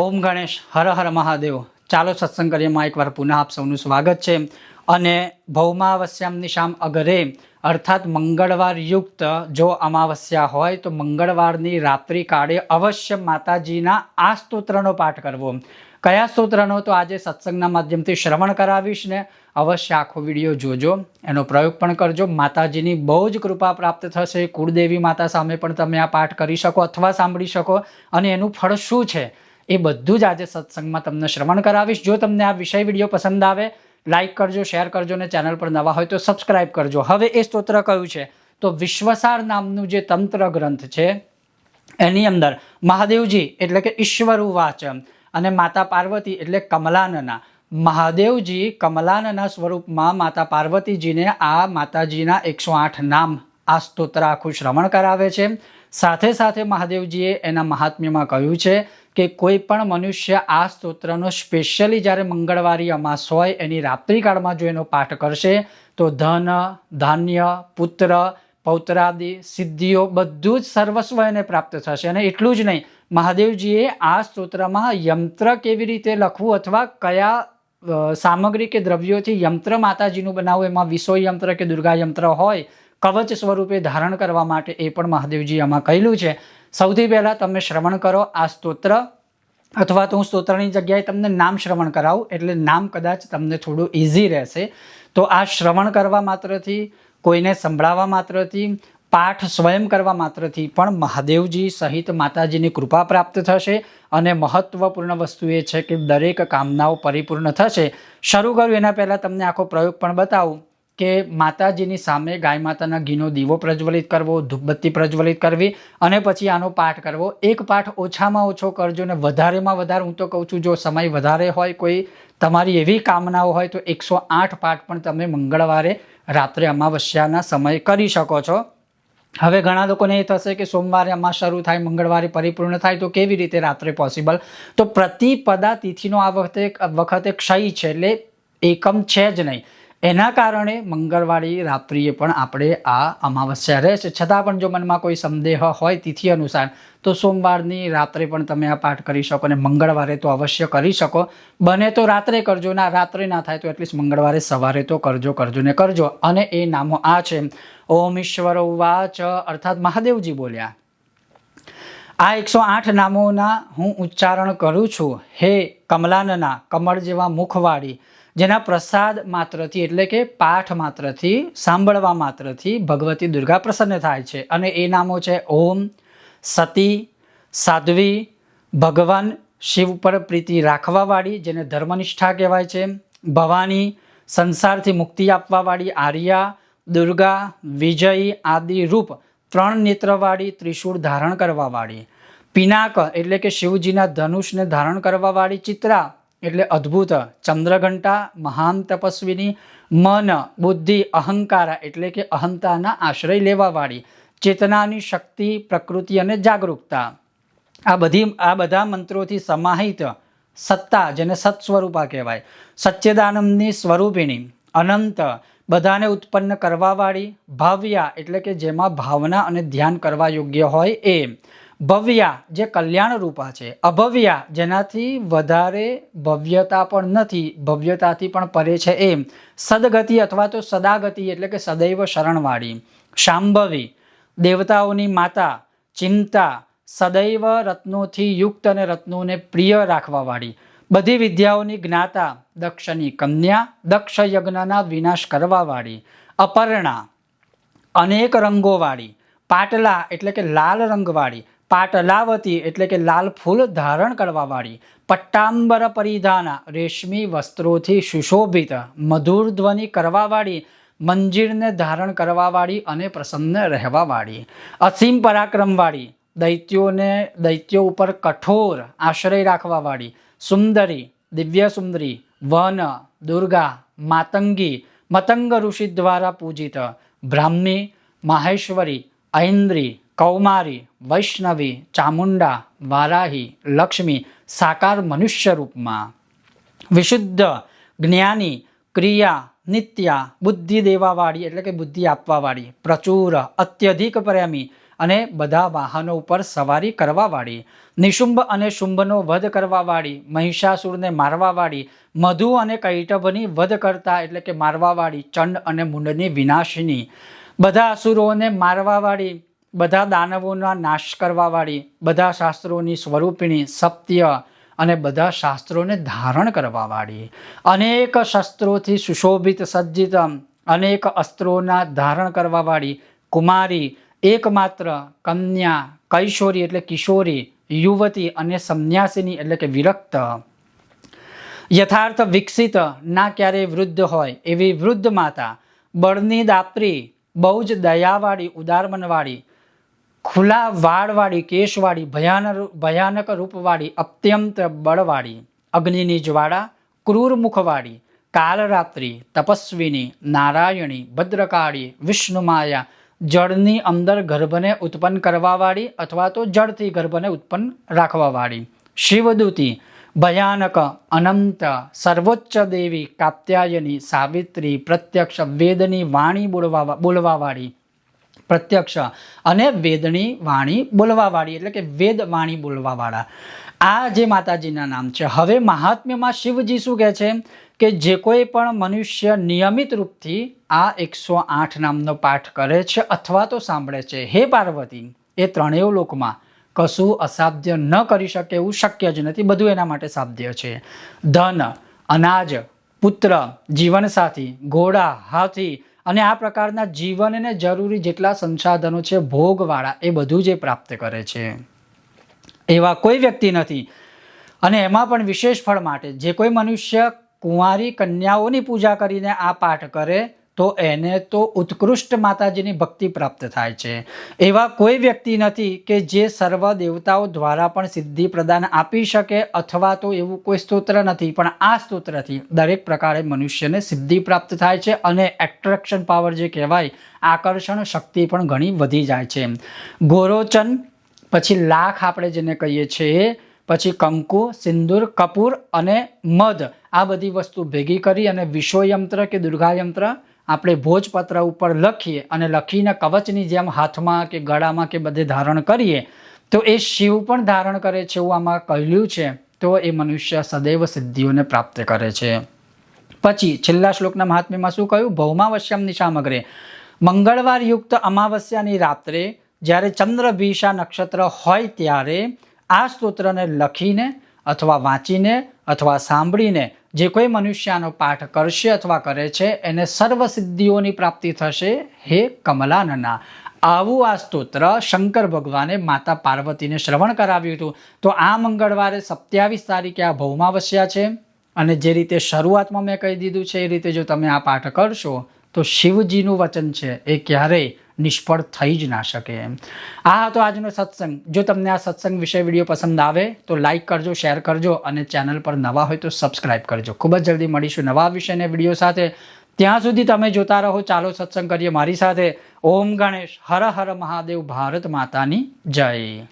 ઓમ ગણેશ, હર હર મહાદેવ. ચાલો સત્સંગ કરીએમાં એકવાર પુનઃ આપ સૌનું સ્વાગત છે. અને ભૌમાવસ્યામની નિશામ અગરે. અર્થાત મંગળવાર યુક્ત જો અમાવસ્યા હોય તો મંગળવારની રાત્રિ કાળે અવશ્ય માતાજીના આ સ્તોત્રનો પાઠ કરવો. કયા સ્તોત્રનો? તો આજે સત્સંગના માધ્યમથી શ્રવણ કરાવીશ ને અવશ્ય આખો વીડિયો જોજો. એનો પ્રયોગ પણ કરજો. માતાજીની બહુ જ કૃપા પ્રાપ્ત થશે. કુળદેવી માતા સામે પણ તમે આ પાઠ કરી શકો અથવા સાંભળી શકો. અને એનું ફળ શું છે? એ બધું જ આજે સત્સંગમાં તમને શ્રવણ કરાવીશ. જો તમને આ વિષય વીડિયો પસંદ આવે લાઇક કરજો શેર કરજો ને ચેનલ પર નવા હોય તો સબસ્ક્રાઇબ કરજો. હવે એ સ્તોત્ર કયું છે? તો વિશ્વસાર નામનું જે તંત્ર ગ્રંથ છે, એની અંદર મહાદેવજી એટલે કે ઈશ્વર વાચમ અને માતા પાર્વતી એટલે કમલાનના. મહાદેવજી કમલાનના સ્વરૂપમાં માતા પાર્વતીજીને આ માતાજીના એકસો આઠ નામ આ સ્તોત્ર આખું શ્રવણ કરાવે છે. સાથે સાથે મહાદેવજીએ એના મહાત્મ્યમાં કહ્યું છે કે કોઈ પણ મનુષ્ય આ સ્તોત્રનો સ્પેશિયલી જ્યારે મંગળવારી અમાસ હોય, એની રાત્રિકાળમાં જો એનો પાઠ કરશે, તો ધન, ધાન્ય, પુત્ર, પૌત્રાદિ, સિદ્ધિઓ બધું જ સર્વસ્વ એને પ્રાપ્ત થશે અને એટલું જ નહીં. મહાદેવજીએ આ સ્તોત્રમાં યંત્ર કેવી રીતે લખવું અથવા કયા સામગ્રી કે દ્રવ્યોથી યંત્ર માતાજીનું બનાવવું, એમાં વિષો યંત્ર કે દુર્ગા યંત્ર હોય કવચ સ્વરૂપે ધારણ કરવા માટે એ પણ મહાદેવજી આમાં કહેલું છે. સૌથી પહેલાં તમે શ્રવણ કરો આ સ્તોત્ર, અથવા તો હું સ્તોત્રની જગ્યાએ તમને નામ શ્રવણ કરાવું, એટલે નામ કદાચ તમને થોડું ઇઝી રહેશે. તો આ શ્રવણ કરવા માત્રથી, કોઈને સંભળાવવા માત્રથી, પાઠ સ્વયં કરવા માત્રથી પણ મહાદેવજી સહિત માતાજીની કૃપા પ્રાપ્ત થશે. અને મહત્વપૂર્ણ વસ્તુ એ છે કે દરેક કામનાઓ પરિપૂર્ણ થશે. શરૂ કરું એના પહેલાં તમને આખો પ્રયોગ પણ બતાવું. કે માતાજીની સામે ગાય માતાના ઘીનો દીવો પ્રજ્વલિત કરવો, ધૂપબત્તી પ્રજ્વલિત કરવી અને પછી આનો પાઠ કરવો. એક પાઠ ઓછામાં ઓછો કરજો ને વધારેમાં વધારે, હું તો કહું છું, જો સમય વધારે હોય, કોઈ તમારી એવી કામનાઓ હોય, તો એકસો આઠ પાઠ પણ તમે મંગળવારે રાત્રે અમાવસ્યાના સમયે કરી શકો છો. હવે ઘણા લોકોને એ થશે કે સોમવારે અમાસ શરૂ થાય, મંગળવારે પરિપૂર્ણ થાય, તો કેવી રીતે રાત્રે પોસિબલ તો પ્રતિપદા તિથિનો આ વખતે વખતે ક્ષય છે, એટલે એકમ છે જ નહીં. એના કારણે મંગળવારી રાત્રિએ પણ આપણે આ અમાવસ્યા રહે છે. છતાં પણ જો મનમાં કોઈ સંદેહ હોય તિથિ અનુસાર, તો સોમવારની રાત્રે પણ તમે આ પાઠ કરી શકો અને મંગળવારે તો અવશ્ય કરી શકો. બને તો રાત્રે કરજો, ના રાત્રે ના થાય તો એટલીસ્ટ મંગળવારે સવારે તો કરજો કરજો ને કરજો. અને એ નામો આ છે. ઓમ ઈશ્વર વાચ અર્થાત મહાદેવજી બોલ્યા, આ એકસો આઠ નામોના હું ઉચ્ચારણ કરું છું. હે કમલાનના, કમળ જેવા મુખવાળી જેના પ્રસાદ માત્રથી એટલે કે પાઠ માત્રથી, સાંભળવા માત્રથી ભગવતી દુર્ગા પ્રસન્ન થાય છે. અને એ નામો છે ઓમ, સતી, સાધ્વી, ભગવાન, શિવ પર પ્રીતિ રાખવાવાળી, જેને ધર્મનિષ્ઠા કહેવાય છે, ભવાની, સંસારથી મુક્તિ આપવાવાળી આર્યા, દુર્ગા, વિજયી આદિ રૂપ ત્રણ નેત્રવાળી ત્રિશૂળ ધારણ કરવાવાળી, પિનાક એટલે કે શિવજીના ધનુષને ધારણ કરવાવાળી ચિત્રા એટલે અદ્ભુત. ચંદ્રઘંટા, મહાન તપસ્વીની, મન, બુદ્ધિ, અહંકાર એટલે કે અહંતાના આશ્રય લેવાવાળી, ચેતનાની શક્તિ, પ્રકૃતિ અને જાગૃતતા આ બધી, આ બધા મંત્રોથી સમાહિત સત્તા જેને સત સ્વરૂપા કહેવાય, સચ્ચેદાનંદની સ્વરૂપિણી, અનંત, બધાને ઉત્પન્ન કરવાવાળી, ભાવ્યા એટલે કે જેમાં ભાવના અને ધ્યાન કરવા યોગ્ય હોય એ. ભવ્યા જે કલ્યાણ રૂપા છે, અભવ્યા જેનાથી વધારે ભવ્યતા પણ નથી, ભવ્યતાથી પણ પરે છે એ સદગતિ અથવા તો સદાગતિ એટલે કે સદૈવ શરણવાળી. શાંભવી, દેવતાઓની માતા, ચિંતા, સદૈવ રત્નોથી યુક્ત અને રત્નોને પ્રિય રાખવાવાળી. બધી વિદ્યાઓની જ્ઞાતા, દક્ષની કન્યા, દક્ષ યજ્ઞના વિનાશ કરવાવાળી. અપર્ણા, અનેક રંગોવાળી. પાટલા એટલે કે લાલ રંગવાળી. પાટલાવતી એટલે કે લાલ ફૂલ ધારણ કરવાવાળી, પટ્ટાંબર પરિધાના, રેશમી વસ્ત્રોથી સુશોભિત, મધુર ધ્વનિ કરવાવાળી, મંજીરને ધારણ કરવાવાળી અને પ્રસન્ન રહેવાવાળી, અસીમ પરાક્રમવાળી, દૈત્યોને, દૈત્યો ઉપર કઠોર આશ્રય રાખવાવાળી, સુંદરી, દિવ્ય સુંદરી, વન, દુર્ગા, માતંગી, મતંગ ઋષિ દ્વારા પૂજિત, બ્રાહ્મી, માહેશ્વરી ઐન્દ્રી કૌમારી, વૈષ્ણવી, ચામુંડા, વારાહી, લક્ષ્મી, સાકાર મનુષ્ય રૂપમાં. વિશુદ્ધ જ્ઞાની, ક્રિયા, નિત્યા, બુદ્ધિ દેવાવાળી એટલે કે બુદ્ધિ આપવાવાળી, પ્રચુર, અત્યધિક પ્રેમી અને બધા વાહનો ઉપર સવારી કરવાવાળી, નિશુંભ અને શુંભનો વધ કરવાવાળી, મહિષાસુરને મારવાવાળી, મધુ અને કૈટભની વધ કરતા એટલે કે મારવાવાળી, ચંડ અને મુંડની વિનાશિની, બધા અસુરોને મારવાવાળી બધા દાનવોના નાશ કરવાવાળી, બધા શાસ્ત્રોની સ્વરૂપિણી સત્ય અને બધા શાસ્ત્રોને ધારણ કરવાવાળી. અનેક શસ્ત્રોથી સુશોભિત સજ્જિત, અનેક અસ્ત્રોના ધારણ કરવાવાળી કુમારી, એકમાત્ર કન્યા, કૈશોરી એટલે કિશોરી, યુવતી અને સંન્યાસીની એટલે કે વિરક્ત. યથાર્થ વિકસિત ના ક્યારેય વૃદ્ધ હોય એવી વૃદ્ધ માતા, બળની દાપરી બહુ જ દયાવાળી, ઉદારમનવાળી ખુલ્લા વાળવાળી કેશવાળી ભયાનક ભયાનક રૂપવાળી અત્યંત બળવાળી અગ્નિની જ્વાળા ક્રૂર મુખવાળી કાલરાત્રિ, તપસ્વીની, નારાયણી, ભદ્રકાળી, વિષ્ણુમાયા જળની અંદર ગર્ભને ઉત્પન્ન કરવાવાળી અથવા તો જળથી ગર્ભને ઉત્પન્ન રાખવાવાળી. શિવદૂતી, ભયાનક, અનંત, સર્વોચ્ચ દેવી કાત્યાયની સાવિત્રી પ્રત્યક્ષ વેદની વાણી બોલવા બોલવાવાળી પ્રત્યક્ષ અને વેદની વાણી બોલવાવાળી, એટલે કે વેદ વાણી બોલવાવાળા. આ જે માતાજીના નામ છે. હવે મહાત્મ્યમાં શિવજી શું કહે છે? કે જે કોઈ પણ મનુષ્ય નિયમિત રૂપથી આ એકસો આઠ નામનો પાઠ કરે છે અથવા તો સાંભળે છે. હે પાર્વતી, એ ત્રણેય લોકમાં કશું અસાધ્ય ન કરી શકે એવું શક્ય જ નથી. બધું એના માટે સાધ્ય છે. ધન, અનાજ, પુત્ર, જીવનસાથી, ઘોડા, હાથી અને આ પ્રકારના જીવનને જરૂરી જેટલા સંસાધનો છે, ભોગવાળા એ બધું જે પ્રાપ્ત કરે છે. એવા કોઈ વ્યક્તિ નથી. અને એમાં પણ વિશેષ ફળ માટે જે કોઈ મનુષ્ય કુંવારી કન્યાઓની પૂજા કરીને આ પાઠ કરે તો એને તો ઉત્કૃષ્ટ માતાજીની ભક્તિ પ્રાપ્ત થાય છે. એવા કોઈ વ્યક્તિ નથી કે જે સર્વ દેવતાઓ દ્વારા પણ સિદ્ધિ પ્રદાન આપી શકે અથવા તો એવું કોઈ સ્તોત્ર નથી. પણ આ સ્તોત્રથી દરેક પ્રકારે મનુષ્યને સિદ્ધિ પ્રાપ્ત થાય છે અને એટ્રેક્શન પાવર જે કહેવાય, આકર્ષણ શક્તિ પણ ઘણી વધી જાય છે. ગોરોચન, પછી લાખ આપણે જેને કહીએ છીએ, પછી કંકુ, સિંદૂર, કપૂર અને મધ. આ બધી વસ્તુ ભેગી કરી અને વિશ્વયંત્ર કે દુર્ગાયંત્ર આપણે ભોજપત્ર ઉપર લખીએ અને લખીને કવચની જેમ હાથમાં કે ગળામાં કે બધે ધારણ કરીએ, તો એ શિવ પણ ધારણ કરે છે એવું આમાં કહ્યું છે. તો એ મનુષ્ય સદૈવ સિદ્ધિઓને પ્રાપ્ત કરે છે. પછી છેલ્લા શ્લોકના મહાત્મ્યમાં શું કહ્યું? ભૌમાવશ્યમની સામગ્રી મંગળવાર યુક્ત અમાવસ્યાની રાત્રે જ્યારે ચંદ્રભીષા નક્ષત્ર હોય ત્યારે આ સ્તોત્રને લખીને અથવા વાંચીને અથવા સાંભળીને જે કોઈ મનુષ્યનો પાઠ કરશે અથવા કરે છે, એને સર્વ સિદ્ધિઓની પ્રાપ્તિ થશે. હે કમલાનના, આવું આ સ્તોત્ર શંકર ભગવાને માતા પાર્વતીને શ્રવણ કરાવ્યું હતું. તો આ મંગળવારે સત્યાવીસ તારીખે આ ભૌમાવસ્યા છે. અને જે રીતે શરૂઆતમાં મેં કહી દીધું છે, એ રીતે જો તમે આ પાઠ કરશો તો શિવજીનું વચન છે, એ ક્યારેય નિષ્ફળ થઈ જ ના શકે એમ. આ હતો આજનો સત્સંગ. જો તમને આ સત્સંગ વિષય વીડિયો પસંદ આવે, તો લાઈક કરજો શેર કરજો અને ચેનલ પર નવા હોય તો સબસ્ક્રાઈબ કરજો. ખૂબ જ જલ્દી મળીશું નવા વિષયને વીડિયો સાથે. ત્યાં સુધી તમે જોતા રહો, ચાલો સત્સંગ કરીએ મારી સાથે. ઓમ ગણેશ, હર હર મહાદેવ, ભારત માતાની જય.